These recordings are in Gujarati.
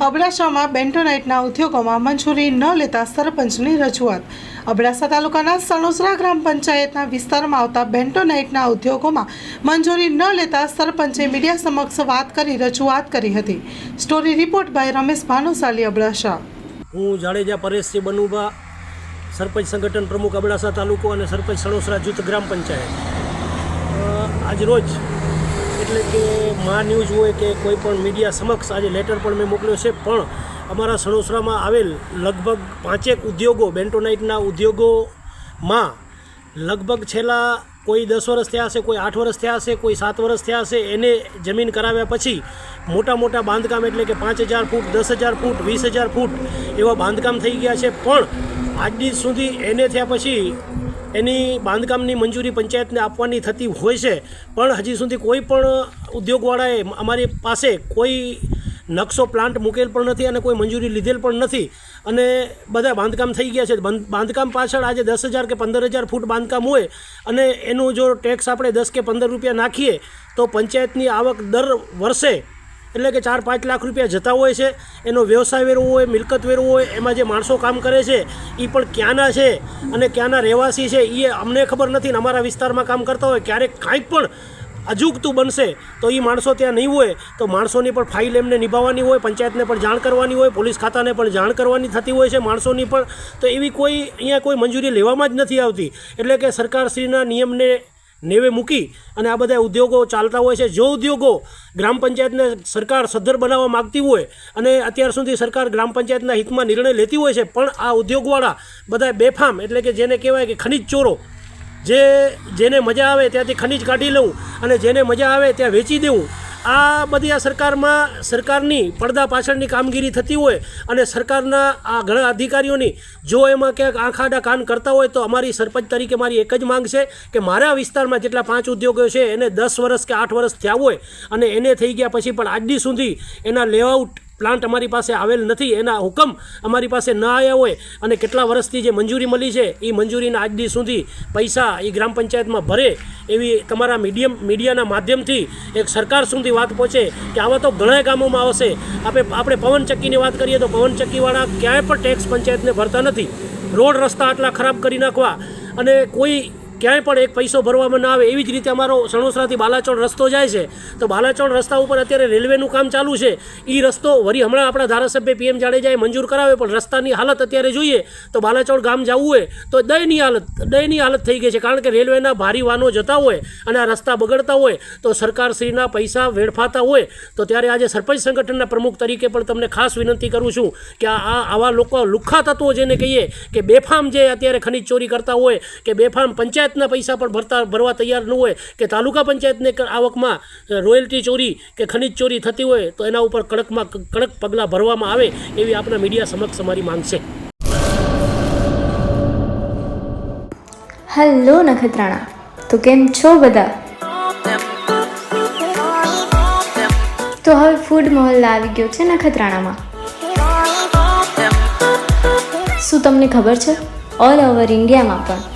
અબડાસામાં બેન્ટોનાઇટના ઉદ્યોગોમાં મંજૂરી ન લેતા સરપંચની રજૂઆત. અબડાસા તાલુકાના સણોસરા ગ્રામ પંચાયતના વિસ્તારમાં આવતા બેન્ટોનાઇટના ઉદ્યોગોમાં મંજૂરી ન લેતા સરપંચે મીડિયા સમક્ષ વાત કરી રજૂઆત કરી હતી. Story report by Ramesh Bhanushali, Abdasa. હું જાડેજા પરેશસિંહ બનુભા, સરપંચ સંગઠન પ્રમુખ અબડાસા તાલુકો અને સરપંચ સણોસરા જૂથ ગ્રામ પંચાયત. આજ રોજ એટલે કે માં ન્યૂઝ હોય કે કોઈ પણ મીડિયા સમક્ષ આજે લેટર પણ મેં મોકલ્યો છે. પણ અમારા સણોસરામાં આવેલ લગભગ પાંચેક ઉદ્યોગો, બેન્ટોનાઇટના ઉદ્યોગોમાં લગભગ છેલ્લા કોઈ દસ વર્ષ થયા હશે, કોઈ આઠ વર્ષ થયા હશે, કોઈ સાત વર્ષ થયા હશે, એને જમીન કરાવ્યા પછી મોટા મોટા બાંધકામ એટલે કે પાંચ હજાર ફૂટ, દસ હજાર ફૂટ, વીસ હજાર ફૂટ એવા બાંધકામ થઈ ગયા છે. પણ આજ દિવસ સુધી એને થયા પછી એની બાંધકામની મંજૂરી પંચાયતને આપવાની થતી હોય છે. પણ હજી સુધી કોઈ પણ ઉદ્યોગવાળાએ અમારી પાસે કોઈ નકશો પ્લાન્ટ મૂકેલ પણ નથી અને કોઈ મંજૂરી લીધેલ પણ નથી. અને બધા બાંધકામ થઈ ગયા છે. બાંધકામ પાછળ આજે દસ હજાર કે પંદર હજાર ફૂટ બાંધકામ હોય અને એનું જો ટેક્સ આપણે દસ કે પંદર રૂપિયા નાખીએ તો પંચાયતની આવક દર વર્ષે એટલે કે ચાર પાંચ લાખ રૂપિયા જતા હોય છે, એનો વ્યવસાય વેરવો હોય, મિલકત વેરવો હોય, એમાં જે માણસો કામ કરે છે એ પણ ક્યાંના છે અને ક્યાંના રહેવાસી છે એ અમને ખબર નથી ને અમારા વિસ્તારમાં કામ કરતા હોય, ક્યારેક કાંઈક પણ અજુગતું બનશે, તો એ માણસો ત્યાં નહીં હોય, તો માણસોની પણ ફાઇલ એમને નિભાવવાની હોય, પંચાયતને પણ જાણ કરવાની હોય, પોલીસ ખાતાને પણ જાણ કરવાની થતી હોય છે માણસોની પણ, તો એવી કોઈ, અહીંયા કોઈ મંજૂરી લેવામાં જ નથી આવતી. એટલે કે સરકારશ્રીના નિયમને નેવે મૂકી અને આ બધા ઉદ્યોગો ચાલતા હોય છે. જો ઉદ્યોગો ગ્રામ પંચાયતને સરકાર સદ્ધર બનાવવા માગતી હોય અને અત્યાર સુધી સરકાર ગ્રામ પંચાયતના હિતમાં નિર્ણય લેતી હોય છે, પણ આ ઉદ્યોગવાળા બધા બેફામ, એટલે કે જેને કહેવાય કે ખનિજ ચોરો, જે, જેને મજા આવે ત્યાંથી ખનિજ કાઢી લઉં અને જેને મજા આવે ત્યાં વેચી દેવું આ બધી આ સરકારમાં સરકારની પડદા પાછળની કામગીરી થતી હોય અને સરકારના આ ઘણા અધિકારીઓની જો એમાં ક્યાંક આંખાડા કાન કરતા હોય તો અમારી સરપંચ તરીકે મારી એક જ માંગ છે કે મારા વિસ્તારમાં જેટલા પાંચ ઉદ્યોગો છે એને દસ વર્ષ કે આઠ વર્ષ થયા હોય અને એને થઈ ગયા પછી પણ આજની સુધી એના લેઆઉટ પ્લાન્ટ અમારી પાસે આવેલ નથી, એના હુકમ અમારી પાસે ન આવ્યા હોય અને કેટલા વર્ષથી જે મંજૂરી મળી છે એ મંજૂરીના આજ દી સુધી પૈસા એ ગ્રામ પંચાયતમાં ભરે એવી તમારા મીડિયમ, મીડિયાના માધ્યમથી એક સરકાર સુધી વાત પહોંચે કે આવા તો ઘણા ગામોમાં આવશે. આપણે આપણે પવનચક્કીની વાત કરીએ તો પવનચક્કીવાળા ક્યાંય પણ ટેક્સ પંચાયતને ભરતા નથી. રોડ રસ્તા આટલા ખરાબ કરી નાખવા અને કોઈ ક્યાંય પણ એક પૈસો ભરવામાં ના આવે એવી જ રીતે અમારો સણોસરાથી બાલાચોળ રસ્તો જાય છે. તો બાલાચોળ રસ્તા ઉપર અત્યારે રેલવેનું કામ ચાલુ છે. એ રસ્તો વરી હમણાં આપણા ધારાસભ્ય પીએમ જાડેજાએ મંજૂર કરાવે, પણ રસ્તાની હાલત અત્યારે જોઈએ તો બાલાચોળ ગામ જવું હોય તો દયની હાલત દયની હાલત થઈ ગઈ છે. કારણ કે રેલવેના ભારી વાહનો જતા હોય અને આ રસ્તા બગડતા હોય તો સરકારશ્રીના પૈસા વેડફાતા હોય તો ત્યારે આજે સરપંચ સંગઠનના પ્રમુખ તરીકે પણ તમને ખાસ વિનંતી કરું છું કે આ આવા લોકો લુખ્ખા તત્વો જેને કહીએ કે બેફામ જે અત્યારે ખનીજ ચોરી કરતા હોય, કે બેફામ પંચાયતના પૈસા પણ ભરતા, ભરવા તૈયાર ન હોય કે તાલુકા પંચાયતને આવકમાં રોયલ્ટી ચોરી કે ખનિજ ચોરી થતી હોય તો એના ઉપર કડકમાં કડક પગલાં ભરવામાં આવે એવી આપણા મીડિયા સમક્ષ અમારી માંગ છે. હેલો નખત્રાણા, તો કેમ છો બધા? તો હવે ફૂડ મહોલ્લા આવી ગયો છે નખત્રાણામાં. શું તમને ખબર છે? ઓલ ઓવર ઇન્ડિયામાં પણ.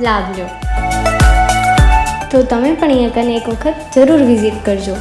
લાભ લો તો તમે પણ અહીંયા કને એક વખત જરૂર વિઝિટ કરજો.